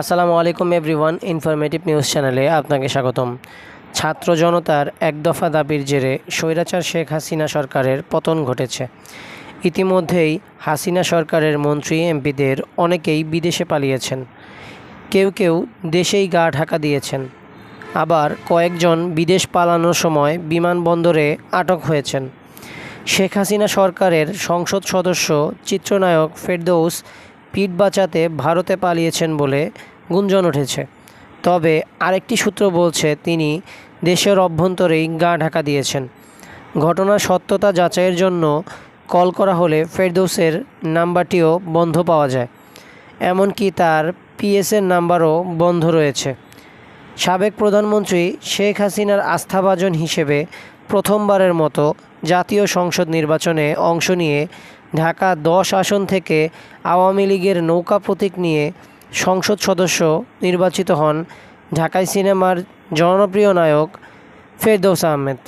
আসসালামু আলাইকুম everyone informative news চ্যানেলে আপনাকে স্বাগতম। ছাত্র জনতার এক দফা দাবির জেরে স্বৈরাচার শেখ হাসিনা সরকারের পতন ঘটেছে। ইতিমধ্যেই হাসিনা সরকারের মন্ত্রী, এমপিদের অনেকেই বিদেশে পালিয়েছেন। কেউ কেউ দেশেই গা ঢাকা দিয়েছেন। আবার কয়েকজন বিদেশ পালানোর সময় বিমানবন্দরে আটক হয়েছেন। শেখ হাসিনা সরকারের সংসদ সদস্য, চিত্রনায়ক ফেরদৌস পিঠ বাঁচাতে ভারতে পালিয়েছেন বলে গুঞ্জন উঠেছে। তবে আরেকটি সূত্র বলছে, তিনি দেশের অভ্যন্তরেই গা ঢাকা দিয়েছেন। ঘটনার সত্যতা যাচাইয়ের জন্য কল করা হলে ফেরদৌসের নাম্বারটিও বন্ধ পাওয়া যায়। এমনকি তার পিএসের নাম্বারও বন্ধ রয়েছে। সাবেক প্রধানমন্ত্রী শেখ হাসিনার আস্থাভাজন হিসেবে প্রথমবারের মতো জাতীয় সংসদ নির্বাচনে অংশ নিয়ে ঢাকা দশ আসন থেকে আওয়ামী লীগের নৌকা প্রতীক নিয়ে সংসদ সদস্য নির্বাচিত হন ঢাকায় সিনেমার জনপ্রিয় নায়ক ফেরদৌস আহমেদ।